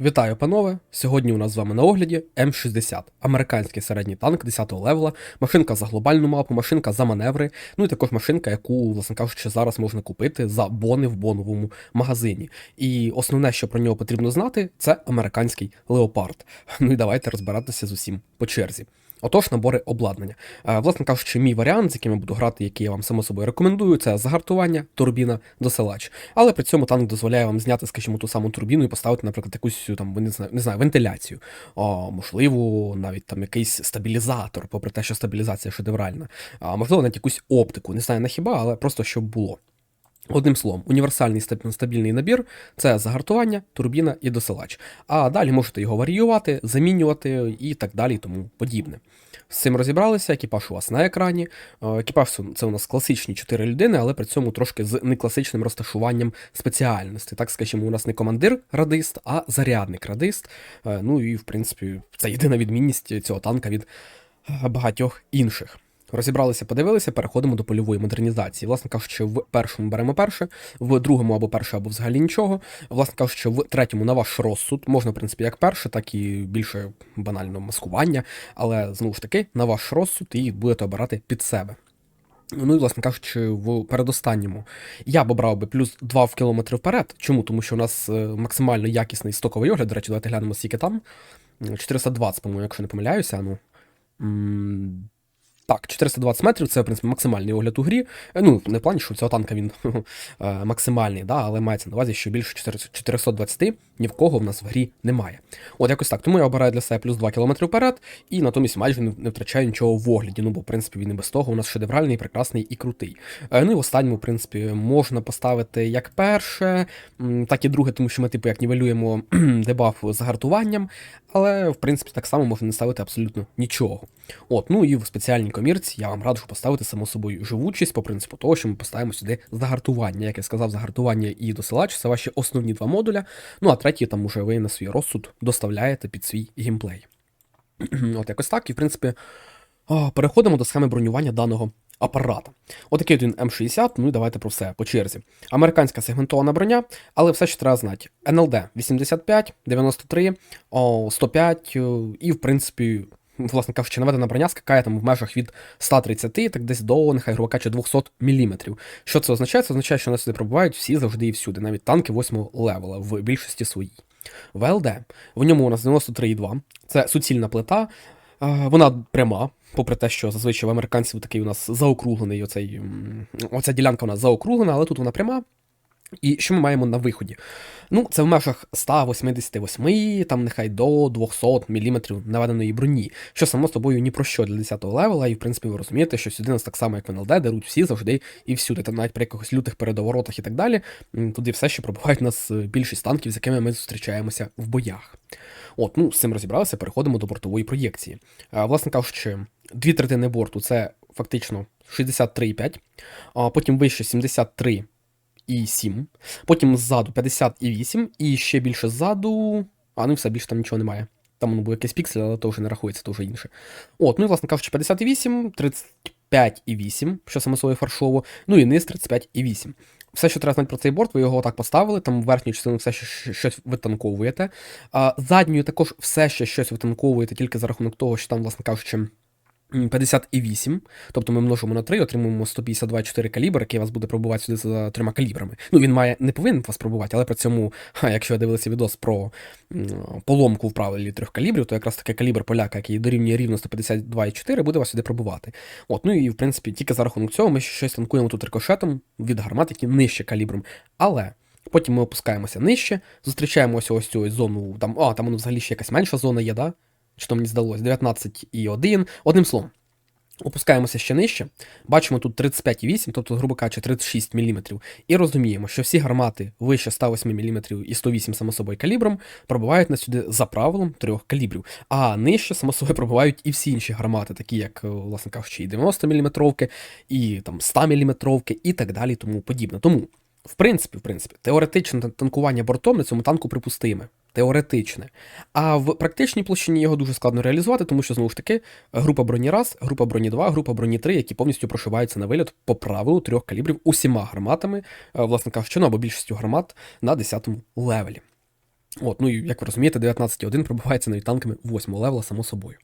Вітаю, панове! Сьогодні у нас з вами на огляді М60, американський середній танк 10-го левела, машинка за глобальну мапу, машинка за маневри, ну і також машинка, яку, власне кажучи, зараз можна купити за бони в боновому магазині. І основне, що про нього потрібно знати, це американський леопард. Ну і давайте розбиратися з усім по черзі. Отож, набори обладнання. Е, Власне кажучи, мій варіант, з яким я буду грати, який я вам само собою рекомендую, це загартування, турбіна, досилач. Але при цьому танк дозволяє вам зняти, скажімо, ту саму турбіну і поставити, наприклад, якусь там, не знаю, не знаю, вентиляцію. О, можливо, навіть там якийсь стабілізатор, попри те, що стабілізація шедевральна. А можливо, навіть якусь оптику. Не знаю на хіба, але просто щоб було. Одним словом, універсальний стабільний набір це загартування, турбіна і досилач. А далі можете його варіювати, замінювати і так далі, і тому подібне. З цим розібралися, екіпаж у вас на екрані. Е, Екіпаж це- у нас класичні 4 людини, але при цьому трошки з некласичним розташуванням спеціальності. Так скажімо, у нас не командир радист, а зарядник радист. Е, Ну і в принципі, це єдина відмінність цього танка від е, багатьох інших. Розібралися, подивилися, переходимо до польової модернізації. Власне кажучи, в першому беремо перше, в другому або перше, або взагалі нічого. Власне кажучи, в третьому на ваш розсуд можна, в принципі, як перше, так і більше банально маскування, але знову ж таки на ваш розсуд і будете обирати під себе. Ну і, власне кажучи, в передостанньому я б обрав би плюс 2 в кілометри вперед. Чому? Тому що у нас е, максимально якісний стоковий огляд. До речі, давайте глянемо, скільки там. 420, по-моєму, якщо не помиляюся. Ну. Так, 420 метрів це, в принципі, максимальний огляд у грі. Е, Ну, не в плані, що у цього танка він е, максимальний, да, але мається на увазі, що більше 420 ні в кого в нас в грі немає. От якось так. Тому я обираю для себе плюс 2 км вперед, і натомість майже не, не втрачаю нічого в огляді. Ну, бо, в принципі, він і без того у нас шедевральний, прекрасний і крутий. Е, Ну і в останньому, в принципі, можна поставити як перше, так і друге, тому що ми, типу, як нівелюємо дебаф з гартуванням, але, в принципі, так само можна не ставити абсолютно нічого. От, ну і в спеціальній комірці я вам раджу поставити само собою живучість по принципу того, що ми поставимо сюди загартування. Як я сказав, загартування і досилач це ваші основні два модуля. Ну а третій там уже ви на свій розсуд доставляєте під свій геймплей. От якось так, і в принципі переходимо до схеми бронювання даного апарата. Отакий от він М60, ну і давайте про все по черзі. Американська сегментована броня, але все що треба знати. НЛД 85, 93, 105 і, в принципі, власне кажучи, наведена броня скакає там в межах від 130, так десь до, нехай грубо кажучи, 200 мм. Що це означає? Це означає, що нас сюди пробувають всі завжди і всюди, навіть танки 8 левела в більшості своїй. ВЛД. В ньому у нас 93,2. Це суцільна плита. Вона пряма, попри те, що зазвичай в американців такий у нас заокруглений оцей, оця ділянка у нас заокруглена, але тут вона пряма. І що ми маємо на виході? Ну, це в межах 188, там нехай до 200 мм наведеної броні, що само собою ні про що для 10-го левела, і в принципі ви розумієте, що сюди нас так само, як в НЛД, даруть всі завжди і всюди. Там навіть при якихось лютих передоворотах і так далі. Туди все ще пробувають нас е, більшість танків, з якими ми зустрічаємося в боях. От, ну, з цим розібралися, переходимо до бортової проєкції. А, власне кажучи, дві третини борту це фактично 63,5, а потім вище 73 і 7, потім ззаду 58, і ще більше ззаду. А ну все, більше там нічого немає. Там воно був якийсь піксель, але то вже не рахується, то вже інше. От, ну і власне кажучи, 58, 35,8, що само собою фаршово, ну і низ 35,8. Все, що треба знати про цей борт, ви його отак поставили, там верхню частину все ще щось витанковуєте. А задньою також все ще щось витанковуєте тільки за рахунок того, що там, власне кажучи, 58, тобто ми множимо на 3, отримуємо 152,4 калібр, який вас буде пробувати сюди за трьома калібрами. Ну, він має не повинен вас пробувати, але при цьому, ха, якщо ви дивилися відос про поломку в правилі трьох калібрів, то якраз таки калібр поляка, який дорівнює рівно 152,4, буде вас сюди пробувати. От, ну і в принципі, тільки за рахунок цього ми щось танкуємо тут рикошетом від гармат, які нижче калібром. Але. Потім ми опускаємося нижче, зустрічаємо ось ось цю зону, там, а, там воно взагалі ще якась менша зона є, да? Чи то мені здалось, 19,1. Одним словом, опускаємося ще нижче, бачимо тут 35,8, тобто, грубо кажучи, 36 мм, і розуміємо, що всі гармати вище 108 мм і 108 само собою калібром пробувають нас сюди за правилом трьох калібрів, а нижче, само собою, пробувають і всі інші гармати, такі як, е, власне кажучи, і 90 мм, і там 100 мм, і так далі, тому подібне. Тому. В принципі, в принципі, теоретичне танкування бортом на цьому танку припустиме. Теоретичне. А в практичній площині його дуже складно реалізувати, тому що, знову ж таки, група броні раз, група броні 2, група броні 3, які повністю прошиваються на виліт по правилу трьох калібрів усіма гарматами, е, власне кажучи, ну або більшістю гармат на 10 левелі. От, ну і як ви розумієте, 19.1 пробивається навіть танками 8 левела, само собою.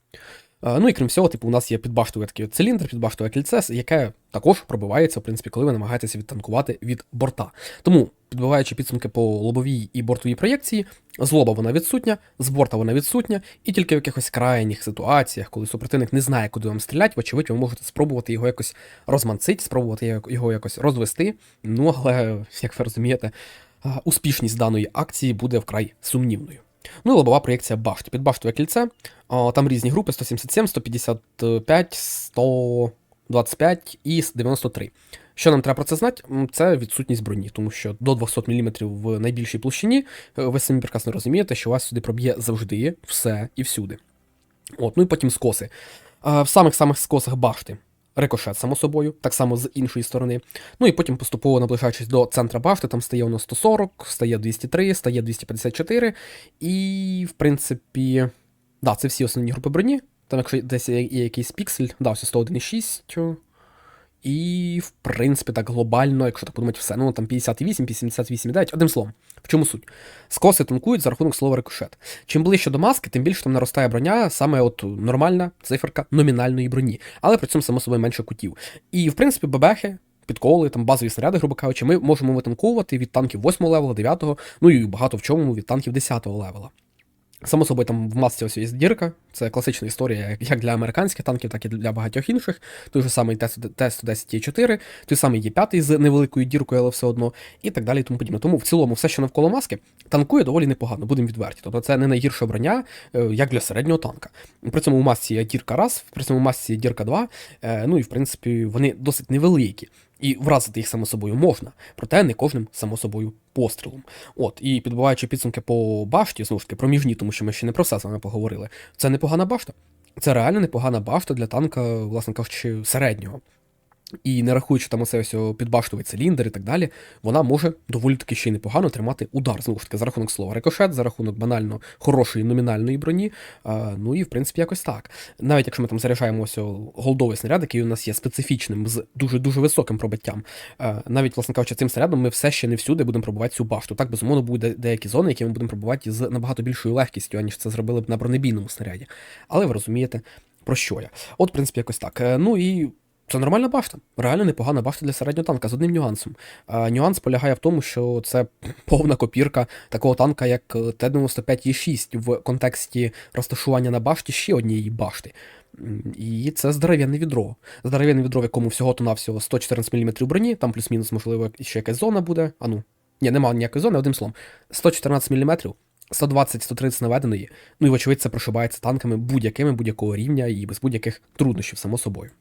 Ну і крім всього, типу, у нас є підбаштовий такий циліндр, підбаштове кільце, яке також пробивається, в принципі, коли ви намагаєтеся відтанкувати від борта. Тому, підбиваючи підсумки по лобовій і бортовій проєкції, з лоба вона відсутня, з борта вона відсутня, і тільки в якихось крайніх ситуаціях, коли супротивник не знає, куди вам стріляти, вочевидь, ви можете спробувати його якось розманцити, спробувати його якось розвести. Ну, але, як ви розумієте, успішність даної акції буде вкрай сумнівною. Ну і лобова проєкція башти. Під баштове кільце. Там різні групи: 177, 155, 125 і 93. Що нам треба про це знати? Це відсутність броні, тому що до 200 мм в найбільшій площині е, ви самі прекрасно розумієте, що вас сюди проб'є завжди все і всюди. От, ну і потім скоси. В самих-самих скосах башти. Рикошет, само собою, так само з іншої сторони. Ну і потім поступово наближаючись до центра башти, там стає воно 140, стає 203, стає 254. І, в принципі, да, це всі основні групи броні. Там, якщо десь є якийсь піксель, да, ось 101,6. І, в принципі, так глобально, якщо так подумати, все, ну там 58, 58,9. Одним словом, в чому суть? Скоси танкують за рахунок слова рикошет. Чим ближче до маски, тим більше там наростає броня, саме от нормальна циферка номінальної броні, але при цьому само собою менше кутів. І, в принципі, бебехи. Підколи, там базові снаряди, грубо кажучи, ми можемо витанковувати від танків 8 левела, 9, ну і багато в чому від танків 10 левела. Само собою, там в масці ось є дірка, це класична історія як- для американських танків, так і для багатьох інших. Той же самий Т-110 Є4, той самий Є5 з невеликою діркою, але все одно, і так далі, і тому подібне. Тому в цілому все, що навколо маски, танкує доволі непогано, будемо відверті. Тобто це не найгірша броня, е, як для середнього танка. При цьому у масці є дірка раз, при цьому у масці є дірка 2, е, ну і в принципі вони досить невеликі. І вразити їх само собою можна, проте не кожним само собою пострілом. От, і підбиваючи підсумки по башті, знову ж таки, проміжні, тому що ми ще не про все з вами поговорили. Це непогана башта. Це реально непогана башта для танка, власне кажучи, середнього. І не рахуючи там оце ось підбаштовий циліндр і так далі, вона може доволі таки ще й непогано тримати удар. Знову ж таки, за рахунок слова рикошет, за рахунок банально хорошої номінальної броні. Ну і в принципі якось так. Навіть якщо ми там заряджаємо голдовий снаряд, який у нас є специфічним з дуже дуже високим пробиттям. навіть, власне кажучи, цим снарядом ми все ще не всюди будемо пробувати цю башту. Так, безумовно, будуть деякі зони, які ми будемо пробувати з набагато більшою легкістю, аніж це зробили б на бронебійному снаряді. Але ви розумієте, про що я. От, в принципі, якось так. Е, Ну і це нормальна башта. Реально непогана башта для середнього танка з одним нюансом. А, нюанс полягає в тому, що це повна копірка такого танка, як е, Т-95Е6 в контексті розташування на башті ще однієї башти. І це здоровенне відро. Здоровенне відро, в якому всього-то навсього 114 мм броні, там плюс-мінус, можливо, ще якась зона буде. А ну, ні, немає ніякої зони, одним словом. 114 мм, 120-130 наведеної. Ну і вочевидь, це прошибається танками будь-якими, будь-якого рівня і без будь-яких труднощів, само собою.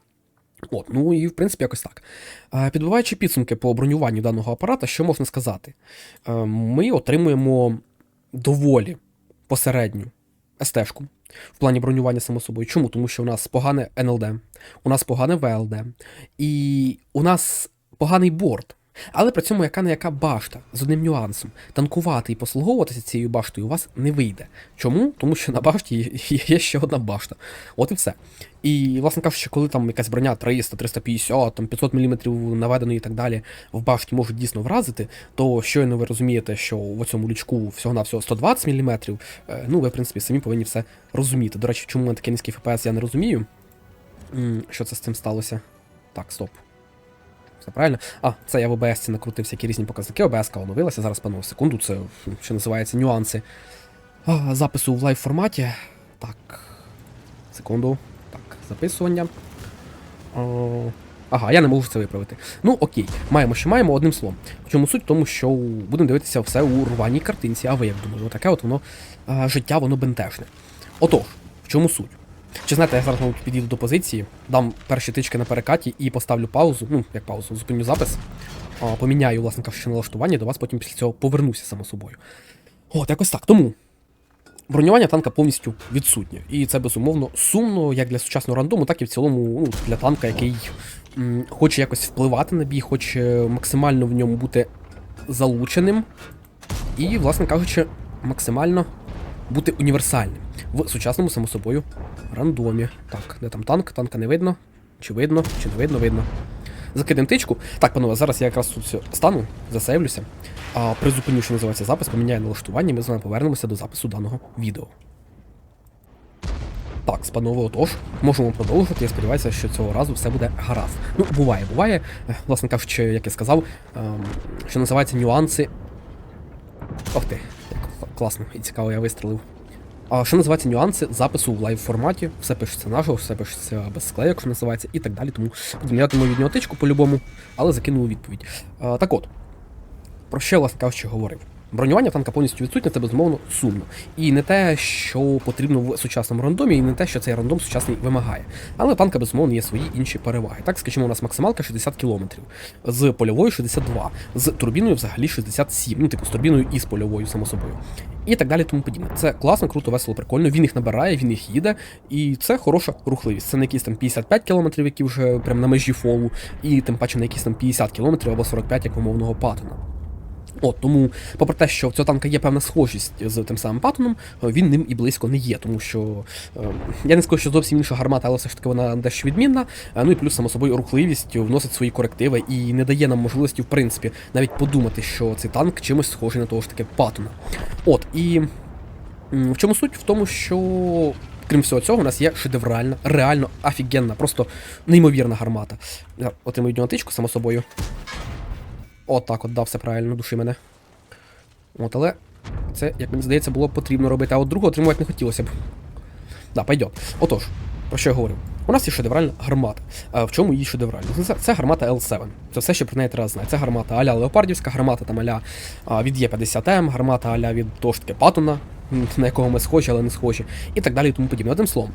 От, ну і в принципі якось так. Е, Підбиваючи підсумки по бронюванню даного апарата, що можна сказати? Е, Ми отримуємо доволі посередню СТ-шку в плані бронювання, само собою. Чому? Тому що у нас погане НЛД, у нас погане ВЛД, і у нас поганий борт. Але при цьому яка не яка башта з одним нюансом. Танкувати і послуговуватися цією баштою у вас не вийде. Чому? Тому що на башті є- ще одна башта. От і все. І, власне кажучи, коли там якась броня 300, 350, там 500 мм наведеної і так далі в башті можуть дійсно вразити, то щойно ви розумієте, що в цьому лючку всього-навсього 120 мм, ну ви, в принципі, самі повинні все розуміти. До речі, чому мене такий низький FPS, я не розумію. Що це з цим сталося? Так, стоп. Все правильно? А, це я в OBS накрутив всякі різні показники. OBS оновилася. Зараз пану секунду, це що називається нюанси а, запису в лайв форматі. Так. Секунду. Так, записування. О, ага, я не можу це виправити. Ну окей, маємо, що маємо, одним словом. В чому суть? В тому, що будемо дивитися все у рваній картинці, а ви як думали, таке от воно а, життя, воно бентежне. Отож, в чому суть? Чи знаєте, я зараз мабуть, підійду до позиції, дам перші тички на перекаті і поставлю паузу, ну, як паузу, зупиню запис, а, поміняю, власне кажучи, налаштування, до вас потім після цього повернуся, само собою. От, якось так. Тому бронювання танка повністю відсутнє. І це безумовно сумно як для сучасного рандому, так і в цілому ну, для танка, який м, хоче якось впливати на бій, хоче максимально в ньому бути залученим. І, власне кажучи, максимально бути універсальним в сучасному, само собою, рандомі. Так, де там танк? Танка не видно. Чи видно, чи не видно, видно. закидемо тичку. Так, панове, зараз я якраз тут стану, засейвлюся. А призупиню, що називається запис, поміняю налаштування, ми з вами повернемося до запису даного відео. Так, панове, отож, можемо продовжувати. Я сподіваюся, що цього разу все буде гаразд. Ну, буває, буває. Е, Власне кажучи, як я сказав, ем, що називається нюанси. Ох ти, як класно і цікаво я вистрелив. А що називається нюанси запису в лайв форматі, все пишеться наживо, все пишеться без склейок, що називається, і так далі. Тому будемо ятиму від нього тичку по-любому, але закинув відповідь. А, так от, про що власне кажучи, говорив? Бронювання танка повністю відсутнє, це безумовно сумно. І не те, що потрібно в сучасному рандомі, і не те, що цей рандом сучасний вимагає. Але танка, безумовно, є свої інші переваги. Так, скажімо, у нас максималка 60 км, з польовою 62, з турбіною взагалі 67, ну, типу, з турбіною і з польовою, само собою. І так далі, тому подібне. Це класно, круто, весело, прикольно. Він їх набирає, він їх їде, і це хороша рухливість. Це не якісь там 55 км, які вже прям на межі фолу, і тим паче на якісь там 50 км або 45 як умовного патона. От, тому, попри те, що в цього танка є певна схожість з тим самим патоном, е, він ним і близько не є, тому що е, я не скажу, що зовсім інша гармата, але все ж таки вона дещо відмінна. Е, ну і плюс, само собою, рухливість вносить свої корективи і не дає нам можливості, в принципі, навіть подумати, що цей танк чимось схожий на того ж таки патона. От, і в чому суть? В тому, що. Крім всього цього, у нас є шедевральна, реально офігенна, просто неймовірна гармата. Я отримую дюнатичку, само собою. От так от дав все правильно, души мене. От, але це, як мені здається, було потрібно робити, а от другого отримувати не хотілося б. Да, пойдет. Отож, про що я говорю? У нас є шедевральна гармата. А в чому її шедевральність? Ну, Це, це гармата L7. Це все, що про неї треба знати. Це гармата аля Леопардівська, гармата там аля від Є50М, гармата аля від таки Паттона, на якого ми схожі, але не схожі, і так далі і тому подібне. Одним словом.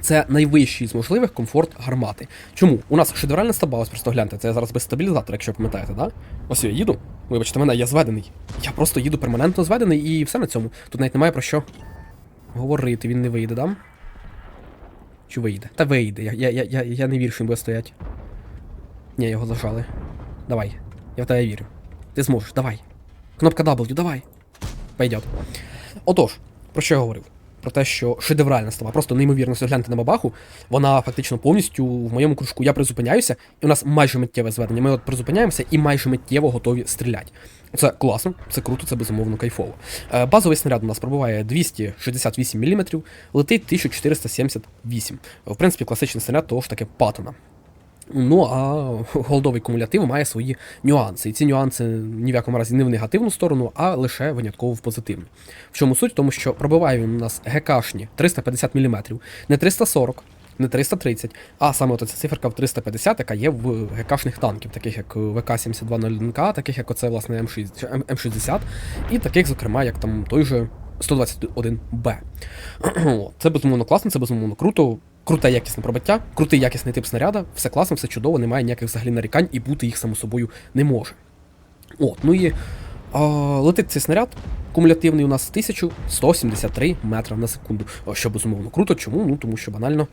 Це найвищий з можливих комфорт гармати. Чому? У нас шедевральна стаба, ось просто гляньте, це я зараз без стабілізатора, якщо пам'ятаєте, да? Ось я їду. Вибачте мене, я зведений. Я просто їду перманентно зведений і все на цьому. Тут навіть немає про що говорити, він не вийде, да? Чи вийде? Та вийде. Я, я, я, я, я не вірю, що він буде стояти. Ні, його зажали. Давай. Я в тебе вірю. Ти зможеш, давай. Кнопка W, давай. Пойдет. Отож, про що я говорив? Про те, що шедевральна става, просто неймовірно все гляньте на бабаху. Вона фактично повністю в моєму кружку. Я призупиняюся, і у нас майже миттєве зведення. Ми от призупиняємося і майже миттєво готові стріляти. Це класно, це круто, це безумовно кайфово. Е, Базовий снаряд у нас пробуває 268 мм, летить 1478. В принципі, класичний снаряд того ж таки патона. Ну, а голдовий кумулятив має свої нюанси. І ці нюанси ні в якому разі не в негативну сторону, а лише винятково в позитивну. В чому суть? Тому що пробиває він у нас ГКшні 350 мм, не 340, не 330, а саме ця циферка в 350, яка є в ГКшних танків, таких як ВК-7201К, таких як оце, власне, М6, М60, і таких, зокрема, як там той же 121Б. Це безумовно класно, це безумовно круто. Круте якісне пробиття, крутий якісний тип снаряда, все класно, все чудово, немає ніяких взагалі нарікань, і бути їх само собою не може. От, ну і а, летить цей снаряд. Кумулятивний у нас 1173 метра на секунду. Що безумовно круто. Чому? Ну тому що банально.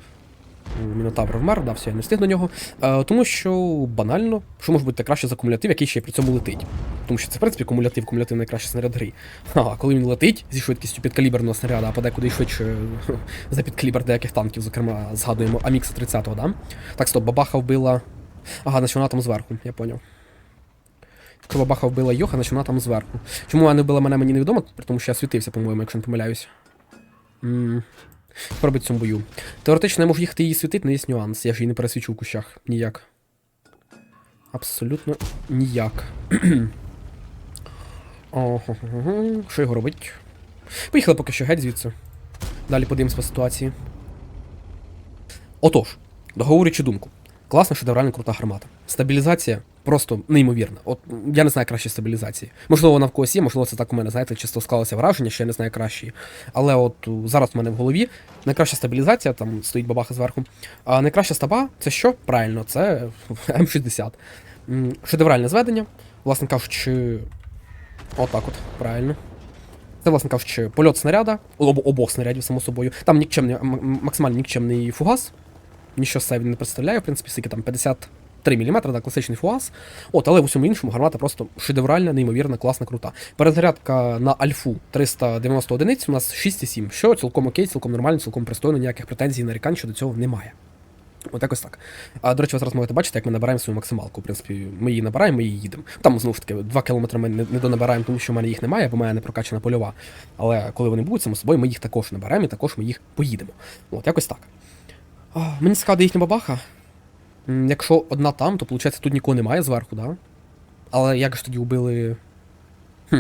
Мінотавр вмер, да, все, я не встиг до нього. Е, тому що банально, що може бути краще за кумулятив, який ще при цьому летить. Тому що це, в принципі, кумулятив, кумулятив найкращий снаряд гри. А коли він летить зі швидкістю підкаліберного снаряда, а подекуди швидше за підкалібр деяких танків, зокрема, згадуємо Амікса 30-го, да? Так, стоп, бабаха вбила. Ага, значить вона там зверху, я поняв. Якщо бабаха вбила Йоха, значить вона там зверху. Чому вона не вбила мене, мені невідомо, тому що я світився, по-моєму, якщо не помиляюсь. М, Пробить в цьому бою. Теоретично я можу їхати її світити, але є нюанс. Я ж її не пересвічу в кущах. Ніяк. Абсолютно ніяк. Що його робить? Поїхали поки що геть звідси. Далі подивимось по ситуації. Отож, договорюючи думку. Класна шедевральна крута гармата. Стабілізація просто неймовірна. От я не знаю кращої стабілізації. Можливо, вона в когось є, можливо, це так у мене, знаєте, чисто склалося враження, що я не знаю кращої. Але от зараз в мене в голові найкраща стабілізація, там стоїть бабаха зверху. А найкраща стаба це що? Правильно, це М60. Шедевральне зведення, власне кажучи, отак от, правильно. Це, власне кажучи, польот снаряда, об, обох снарядів, само собою. Там нікчемний, максимально нікчемний фугас. Нічого себе не представляє, в принципі, скільки там 53 мм, да, класичний фугас. От, але в усьому іншому гармата просто шедевральна, неймовірна, класна, крута. Перезарядка на альфу 390 одиниць у нас 6,7, що цілком окей, цілком нормально, цілком пристойно, ніяких претензій, нарікань щодо цього немає. От якось так. А до речі, ви зараз можете бачити, як ми набираємо свою максималку. В принципі, ми її набираємо, ми її їдемо. Там знову ж таки 2 кілометри ми не донабираємо, тому що в мене їх немає, бо в мене не прокачана польова. Але коли вони будуть само собою, ми їх також набираємо і також ми їх поїдемо. От, якось так. А, мені цікаво, де їхня бабаха. Якщо одна там, то виходить тут нікого немає зверху, да? Але як ж тоді убили. Хм.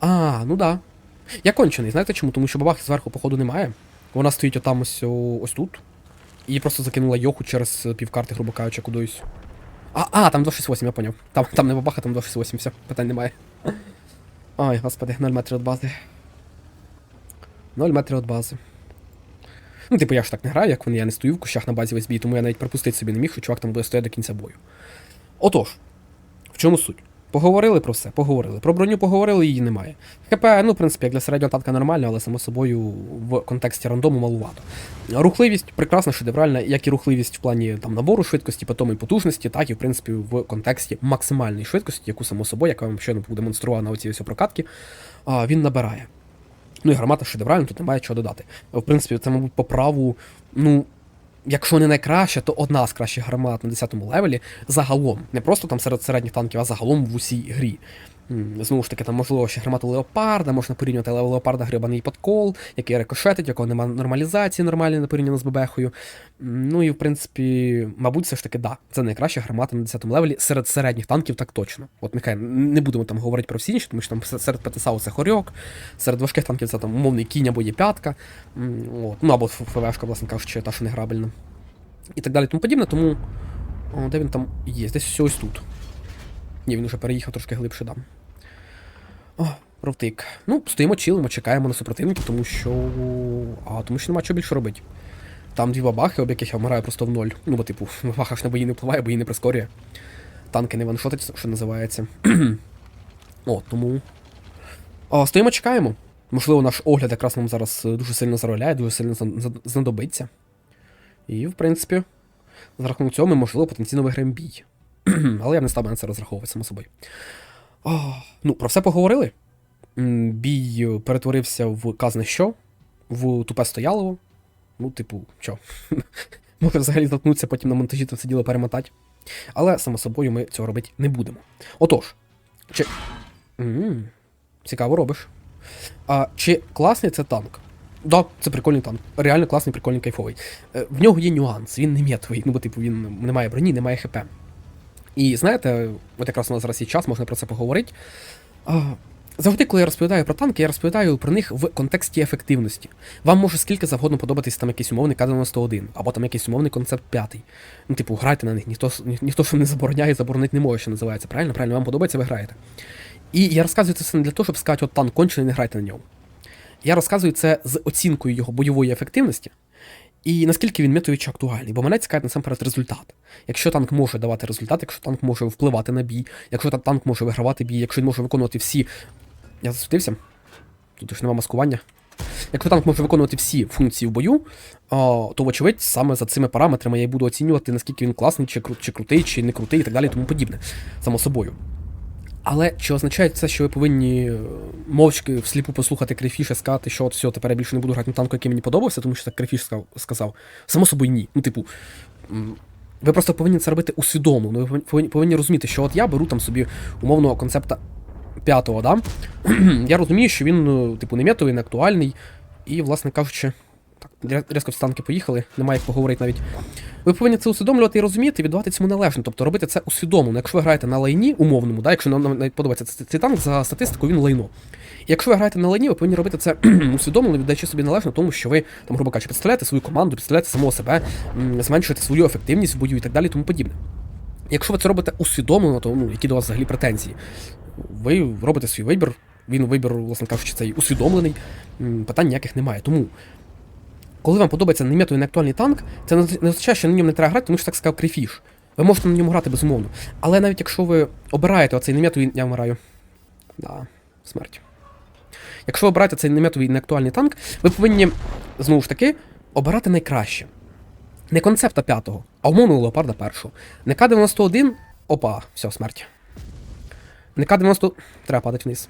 А, ну да. Я кончений, знаєте чому? Тому що бабахи зверху, походу, немає. Вона стоїть отам ось, ось тут. І просто закинула йоху через е, півкарти, грубо кажучи, кудись. А, а, там 268, я поняв. Там, там не бабаха, там 268, все, питань немає. Ой, господи, 0 метрів від бази. 0 метрів від бази. Ну, типу, я ж так не граю, як вони, я не стою в кущах на базі весь бій, тому я навіть припустити собі не міг, що чувак там буде стояти до кінця бою. Отож, в чому суть? Поговорили про все, поговорили. Про броню поговорили, її немає. ХП, ну, в принципі, як для середнього танка нормально, але само собою в контексті рандому малувато. Рухливість прекрасна, шедевральна, як і рухливість в плані там набору швидкості, потім і потужності, так і в принципі в контексті максимальної швидкості, яку само собою, як я вам щойно демонстрував на оцій ось прокатки, він набирає. Ну і гармата шедевральна, тут немає чого додати. В принципі, це, мабуть, по праву, ну. Якщо не найкраща, то одна з кращих гармат на 10-му левелі загалом. Не просто там серед середніх танків, а загалом в усій грі. Знову ж таки, там можливо ще гармату Леопарда, можна порівнювати Леопарда грибаний подкол, який рикошетить, якого немає нормалізації нормальної не порівняно з Бебехою. Ну і в принципі, мабуть, все ж таки, да. Це найкраща гармата на 10-му левелі серед середніх танків, так точно. От нехай не будемо там говорити про всі інші, тому що там серед ПТСАУ це хорьок, серед важких танків це там умовний кінь або є п'ятка. От. Ну або ФВшка, власне кажучи, та, що не грабельна. І так далі, тому подібне, тому. О, де він там є? Десь ось тут. Ні, він уже переїхав трошки глибше дам. О, провтик. Ну, стоїмо, чилимо, чекаємо на супротивників, тому що. А, тому що нема чого більше робити. Там дві бабахи, об яких я вмираю просто в ноль. Ну, бо, типу, бабаха ж на бої не впливає, бої не прискорює. Танки не ваншотить, що називається. О, тому. О, стоїмо, чекаємо. Можливо, наш огляд якраз нам зараз е, дуже сильно зароляє, дуже сильно зна- зна- знадобиться. І, в принципі, за рахунок цього ми, можливо, потенційно виграємо бій. Але я б не став на це розраховувати, само собою. О, ну, про все поговорили. Бій е, перетворився в казне що, в тупе стоялово. Ну, типу, що? Може взагалі заткнутися, потім на монтажі це все діло перемотати. Але, само собою, ми цього робити не будемо. Отож, чи. м цікаво робиш. А, чи класний це танк? Да, це прикольний танк. Реально класний, прикольний, кайфовий. Е, В нього є нюанс, він не метовий, ну бо типу він не має броні, не має ХП. І знаєте, от якраз у нас зараз є час, можна про це поговорити. Завжди, коли я розповідаю про танки, я розповідаю про них в контексті ефективності. Вам може скільки завгодно подобатись там якийсь умовний К-91, або там якийсь умовний концепт 5. Ну, типу, грайте на них, ніхто, ніхто ж не забороняє, заборонити не може, що називається. Правильно? Правильно, вам подобається, ви граєте. І я розказую це все не для того, щоб сказати, от танк кончений, не грайте на ньому. Я розказую це з оцінкою його бойової ефективності. І наскільки він метовий чи актуальний, бо мене цікавить насамперед результат. Якщо танк може давати результат, якщо танк може впливати на бій, якщо танк може вигравати бій, якщо він може виконувати всі. Я засвітився? Тут ж нема маскування. Якщо танк може виконувати всі функції в бою, то, вочевидь, саме за цими параметрами я й буду оцінювати, наскільки він класний, чи крутий, чи не крутий, і так далі, і тому подібне. Само собою. Але чи означає це, що ви повинні е, мовчки всліпу послухати Крейфіша, сказати, що от все, тепер я більше не буду грати на танку, який мені подобався, тому що так Крейфіш сказав. Само собою ні. Ну, типу, ви просто повинні це робити усвідомлено. Ви повинні, повинні розуміти, що от я беру там собі умовного концепта п'ятого, да? я розумію, що він, ну, типу, не метовий, не актуальний, і, власне кажучи, різко танки поїхали, немає як поговорити навіть. Ви повинні це усвідомлювати і розуміти, віддавати цьому належно. Тобто робити це усвідомлено. Якщо ви граєте на лайні умовному, да, якщо нам навіть подобається цей, танк за статистикою, він лайно. Якщо ви граєте на лайні, ви повинні робити це усвідомлено, віддаючи собі належно, тому що ви, там, грубо кажучи, представляєте свою команду, представляєте самого себе, зменшуєте свою ефективність в бою і так далі, тому подібне. Якщо ви це робите усвідомлено, то ну, які до вас взагалі претензії? Ви робите свій вибір, він вибір, власне кажучи, цей усвідомлений, питань ніяких немає. Тому коли вам подобається неметовий неактуальний танк, це не означає, що на ньому не треба грати, тому що так сказав Крейфіш. Ви можете на ньому грати безумовно. Але навіть якщо ви обираєте оцей неметовий. Я вмираю. Да, смерть. Якщо ви обираєте цей неметовий неактуальний танк, ви повинні, знову ж таки, обирати найкраще. Не концепта п'ятого, а умовного леопарда першого. Не К-91. Опа, все, смерть. Не К-90. Треба падати вниз.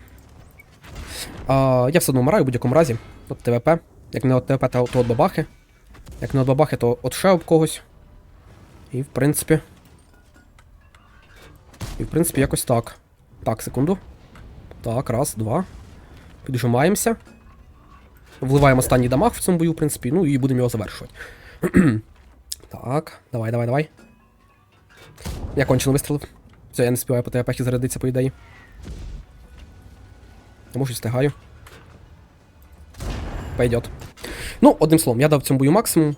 А, я все одно вмираю в будь-якому разі. От ТВП. Як не от ТВП, то, от бабахи. Як не от бабахи, то от ще об когось. І в принципі. І в принципі якось так. Так, секунду. Так, раз, два. Піджимаємося. Вливаємо останній дамаг в цьому бою, в принципі, ну і будемо його завершувати. так, давай, давай, давай. Я кончено вистрілив. Все, я не співаю по ТПХі зарядитися, по ідеї. Тому що встигаю. Пойдет. Ну, одним словом, я дав цьому бою максимум.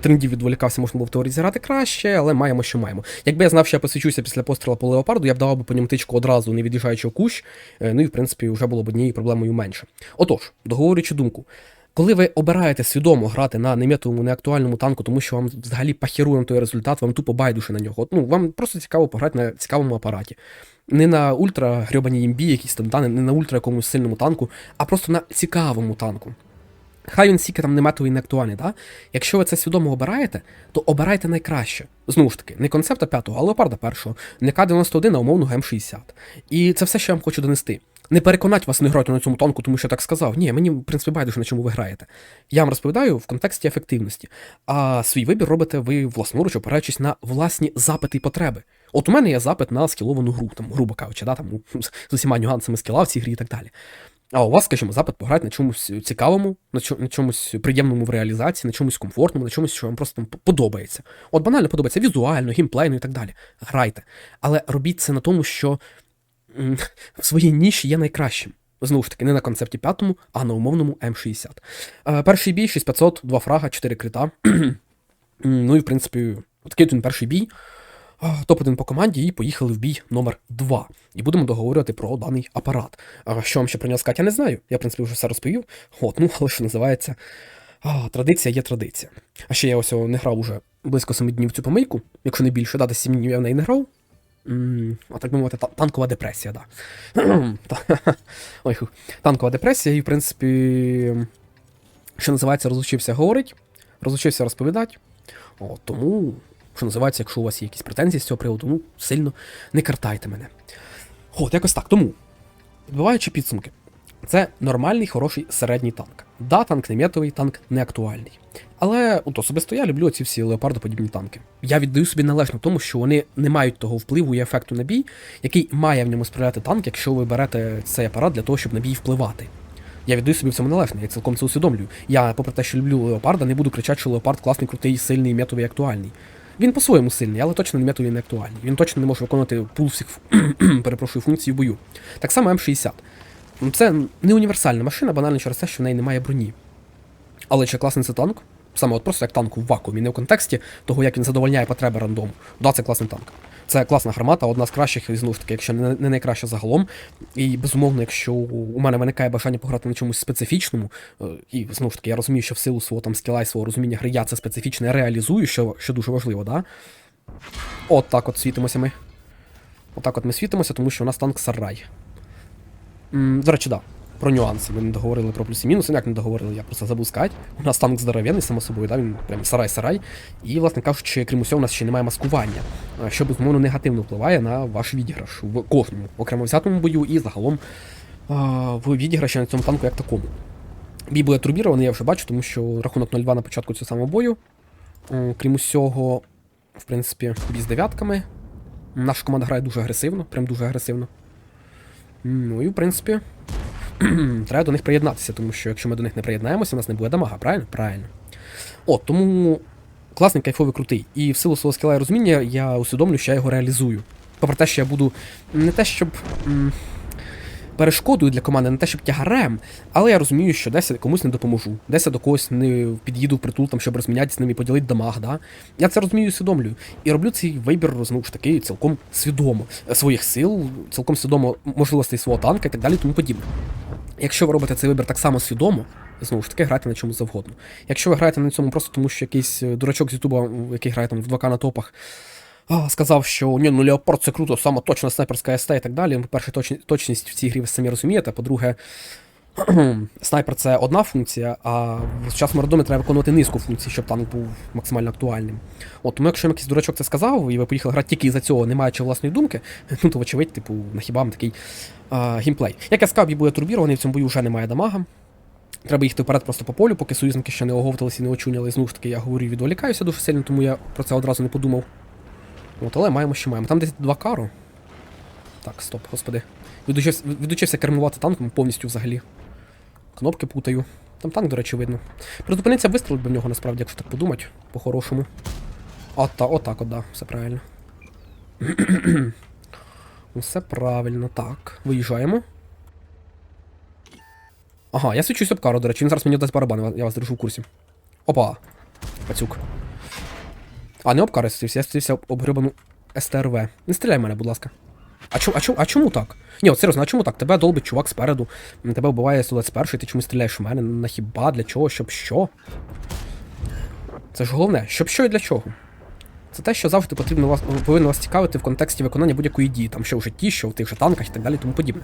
Трендів відволікався, можна було в теорії зіграти краще, але маємо, що маємо. Якби я знав, що я посвічуся після пострілу по леопарду, я б давав би по ньому тичку одразу, не від'їжджаючи в кущ, е, ну і в принципі вже було б однією проблемою менше. Отож, договорюючи думку. Коли ви обираєте свідомо грати на неметовому, неактуальному танку, тому що вам взагалі пахірує той результат, вам тупо байдуже на нього. Ну, вам просто цікаво пограти на цікавому апараті. Не на ультра грьобаній імбі, якісь там тани, не на ультра якомусь сильному танку, а просто на цікавому танку. Хай він стільки там не метовий, не актуальний, да? Якщо ви це свідомо обираєте, то обирайте найкраще. Знову ж таки, не концепта 5-го, а леопарда 1-го, не К-91, а умовного М60. І це все, що я вам хочу донести. Не переконать вас не грати на цьому танку, тому що я так сказав. Ні, мені, в принципі, байдуже, на чому ви граєте. Я вам розповідаю в контексті ефективності. А свій вибір робите ви власноруч, опираючись на власні запити і потреби. От у мене є запит на скіловану гру, там, грубо кажучи, да, там, з усіма нюансами скіла в цій грі і так далі. А у вас, скажімо, запит пограти на чомусь цікавому, на, чо- на чомусь приємному в реалізації, на чомусь комфортному, на чомусь, що вам просто подобається. От банально подобається візуально, геймплейно і так далі. Грайте. Але робіть це на тому, що в своїй ніші є найкращим. Знову ж таки, не на концепті п'ятому, а на умовному М60. Е, перший бій 6500, 2 фрага, 4 крита. Ну і в принципі, такий він перший бій. А, Топ-1 по команді і поїхали в бій номер 2. І будемо договорювати про даний апарат. Що вам ще про нього сказати, я не знаю. Я, в принципі, вже все розповів. От, ну, але що називається. А, традиція є традиція. А ще я ось не грав уже близько 7 днів цю помийку, якщо не більше, да, десь 7 днів я в неї не грав. А так би мовити, та- танкова депресія, да. Ой, танкова депресія, і, в принципі, що називається, розучився говорити, розучився розповідати. О, тому, що називається, якщо у вас є якісь претензії з цього приводу, ну, сильно не картайте мене. От, якось так. Тому, відбиваючи підсумки, це нормальний, хороший середній танк. Да, танк не метовий, танк не актуальний. Але от особисто я люблю ці всі леопардоподібні танки. Я віддаю собі належно тому, що вони не мають того впливу і ефекту на бій, який має в ньому справляти танк, якщо ви берете цей апарат для того, щоб на бій впливати. Я віддаю собі в цьому належне, я цілком це усвідомлюю. Я, попри те, що люблю леопарда, не буду кричати, що леопард класний, крутий, сильний, метовий, актуальний. Він по-своєму сильний, але точно не метовий і не актуальний. Він точно не може виконувати пул всіх перепрошую функцій в бою. Так само М60. Ну, Це не універсальна машина, банально через те, що в неї немає броні. Але чи класний це танк? Саме от просто як танк в вакуумі, не в контексті того, як він задовольняє потреби рандому. Да, це класний танк. Це класна гармата, одна з кращих, і знову ж таки, якщо не, найкраща загалом. І безумовно, якщо у мене виникає бажання пограти на чомусь специфічному, е, і знову ж таки, я розумію, що в силу свого там скіла і свого розуміння гри я це специфічне реалізую, що, що дуже важливо, да? От так от світимося ми. Отак от ми світимося, тому що у нас танк сарай. М, До речі, да. Про нюанси. Ми не договорили про плюси і мінуси. Ну, Як не договорили, я просто забув сказати. У нас танк здоровенний, само собою, да? він прям сарай-сарай. І, власне кажучи, крім усього, у нас ще немає маскування, е, що безумовно негативно впливає на ваш відіграш в кожному окремо взятому бою і загалом а, в відіграші на цьому танку як такому. Бій буде турбірований, я вже бачу, тому що рахунок 0-2 на початку цього самого бою. Е, Крім усього, в принципі, бій з дев'ятками. Наша команда грає дуже агресивно, прям дуже агресивно. Ну і в принципі, треба до них приєднатися, тому що якщо ми до них не приєднаємося, у нас не буде дамага, правильно? Правильно. От, тому класний, кайфовий, крутий. І в силу свого скіла і розуміння я усвідомлю, що я його реалізую. Попри те, що я буду не те, щоб. м, Перешкодою для команди, не те, щоб тягарем, але я розумію, що десь я комусь не допоможу, десь я до когось не під'їду в притул, там, щоб розмінятися з ними і поділити дамаг. Да? Я це розумію і усвідомлюю. І роблю цей вибір, знову ж таки, цілком свідомо своїх сил, цілком свідомо можливостей свого танка і так далі, тому подібне. Якщо ви робите цей вибір так само свідомо, знову ж таки, грайте на чому завгодно. Якщо ви граєте на цьому просто тому, що якийсь е, дурачок з Ютуба, який грає там в 2К на топах, сказав, що ні, ну Леопард це круто, саме точна снайперська СТ і так далі. По-перше, точ- точність в цій грі ви самі розумієте. По-друге, снайпер це одна функція, а в часом родомі треба виконувати низку функцій, щоб танк був максимально актуальним. От тому, якщо якийсь дурачок це сказав, і ви поїхали грати тільки із-за цього, не маючи власної думки, ну то вочевидь, типу, на хіба такий а, геймплей. Як я сказав, буде турбірований, в цьому бою вже немає дамага. Треба їхати вперед просто по полю, поки союзники ще не оговталися і не очуняли. Знову ж таки, я говорю, відволікаюся дуже сильно, тому я про це одразу не подумав. От, але маємо, що маємо. Там десь два кару. Так, стоп, господи. Відучився, відучився кермувати танком повністю взагалі. Кнопки путаю. Там танк, до речі, видно. Призупиниться вистрілить би в нього насправді, якщо так подумати, по-хорошому. От, та, отак, от, да, все правильно. Все правильно, так. Виїжджаємо. Ага, я свічусь об кару, до речі, він зараз мені дасть барабан, я вас держу в курсі. Опа. Пацюк. А, не об кару я свівся, я свівся об, об грибану СТРВ. Не стріляй в мене, будь ласка. А чому, а чому, а чому так? Ні, от серйозно, а чому так? Тебе долбить чувак спереду, тебе вбиває 121, ти чому стріляєш в мене? На хіба? Для чого? Щоб що? Це ж головне, щоб що і для чого? Це те, що завжди потрібно вас повинно вас цікавити в контексті виконання будь-якої дії, там що в житті, що в тих же танках і так далі, тому подібне.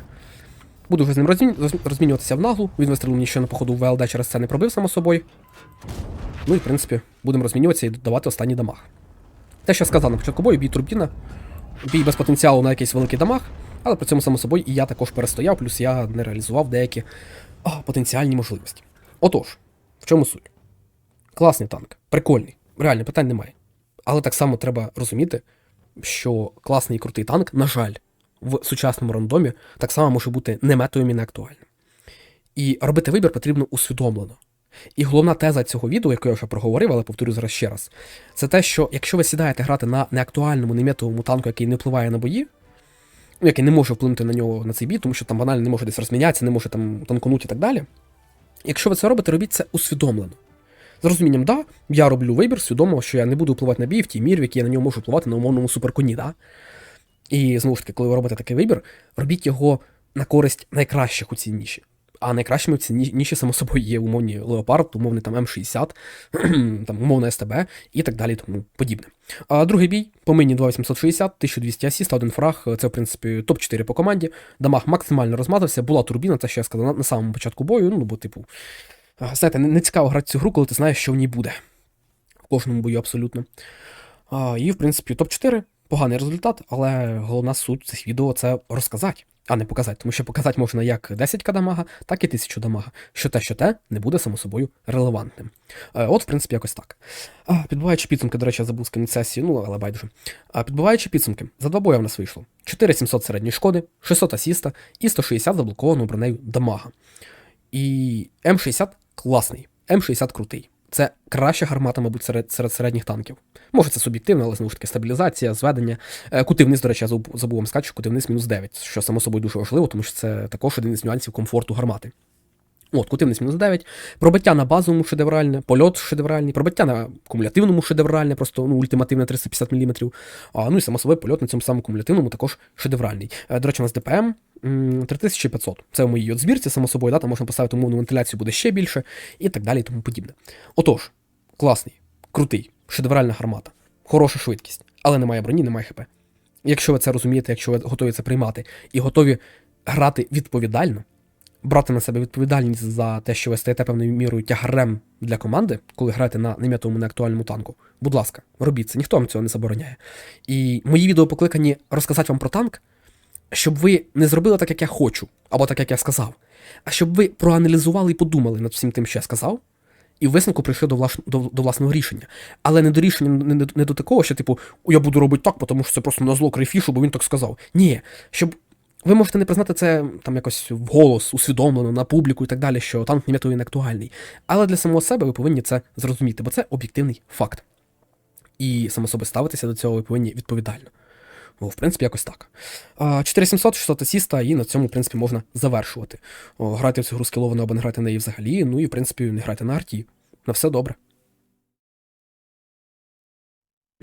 Буду вже з ним розмін... розмінюватися в наглу. Він вистрілив мені ще на походу в ВЛД через це не пробив само собою. Ну і в принципі, будемо розмінюватися і додавати останній дамаг. Те, що сказав на початку бою, бій турбіна, бій без потенціалу на якийсь великий дамаг, але при цьому, само собою, і я також перестояв, плюс я не реалізував деякі а, потенціальні можливості. Отож, в чому суть? Класний танк, прикольний, реально питань немає. Але так само треба розуміти, що класний і крутий танк, на жаль, в сучасному рандомі так само може бути не метовим і не актуальним. І робити вибір потрібно усвідомлено. І головна теза цього відео, яку я вже проговорив, але повторю зараз ще раз, це те, що якщо ви сідаєте грати на неактуальному, неметовому танку, який не впливає на бої, ну, який не може вплинути на нього на цей бій, тому що там банально не може десь розмінятися, не може там танкунути і так далі. Якщо ви це робите, робіть це усвідомлено. З розумінням, да, я роблю вибір свідомо, що я не буду впливати на бій в тій мірі, в якій я на ньому можу впливати на умовному суперконі, да? І знову ж таки, коли ви робите такий вибір, робіть його на користь найкращих у цій ніші. А найкращими в цій ніші, само собою, є умовні Леопард, умовний там М60, там умовна СТБ і так далі, тому подібне. А другий бій по мені 2860, 1200 асіст, один фраг. Це, в принципі, топ-4 по команді. Дамаг максимально розмазався, була турбіна, це ще я сказав на, на самому початку бою. Ну, бо, типу, знаєте, не, не цікаво грати цю гру, коли ти знаєш, що в ній буде. В кожному бою абсолютно. А, і, в принципі, топ-4 поганий результат, але головна суть цих відео це розказати, а не показати. Тому що показати можна як 10к дамага, так і 1000 дамага. Що те, що те не буде само собою релевантним. Е, от, в принципі, якось так. А, підбиваючи підсумки, до речі, я забув скинути сесію, ну, але байдуже. А, підбиваючи підсумки, за два бої в нас вийшло 4700 середньої шкоди, 600 асіста і 160 заблокованого бронею дамага. І М60 класний, М60 крутий. Це краща гармата, мабуть, серед, серед середніх танків. Може, це суб'єктивно, але знову ж таки стабілізація, зведення. Е, Кути вниз, до речі, я забув, вам сказати, що кути вниз мінус 9, що само собою дуже важливо, тому що це також один із нюансів комфорту гармати. От, кутивність мінус 9, пробиття на базовому шедевральне, польот шедевральний, пробиття на кумулятивному шедевральне, просто ну, ультимативне 350 мм. А, ну і само собою польот на цьому самому кумулятивному також шедевральний. Е, До речі, у нас ДПМ 3500. Це в моїй збірці, само собою, да, там можна поставити умовну вентиляцію, буде ще більше, і так далі, і тому подібне. Отож, класний, крутий, шедевральна гармата, хороша швидкість, але немає броні, немає ХП. Якщо ви це розумієте, якщо ви готові це приймати і готові грати відповідально, брати на себе відповідальність за те, що ви стаєте певною мірою тягарем для команди, коли граєте на нем'ятому неактуальному танку. Будь ласка, робіть це, ніхто вам цього не забороняє. І мої відео покликані розказати вам про танк, щоб ви не зробили так, як я хочу, або так, як я сказав, а щоб ви проаналізували і подумали над всім тим, що я сказав, і в висновку прийшли до, влаш... до, до власного рішення. Але не до рішення, не, не, не до такого, що, типу, «О, я буду робити так, тому що це просто на зло крайфішу, бо він так сказав. Ні, щоб ви можете не признати це там якось вголос, усвідомлено на публіку і так далі, що танк нім'ятовий не актуальний. Але для самого себе ви повинні це зрозуміти, бо це об'єктивний факт. І само собі ставитися до цього ви повинні відповідально. О, в принципі, якось так. А, 4700, 600 асіста, і на цьому, в принципі, можна завершувати. О, грайте в цю гру скіловано або не грайте в неї взагалі, ну і, в принципі, не грайте на арті. На все добре.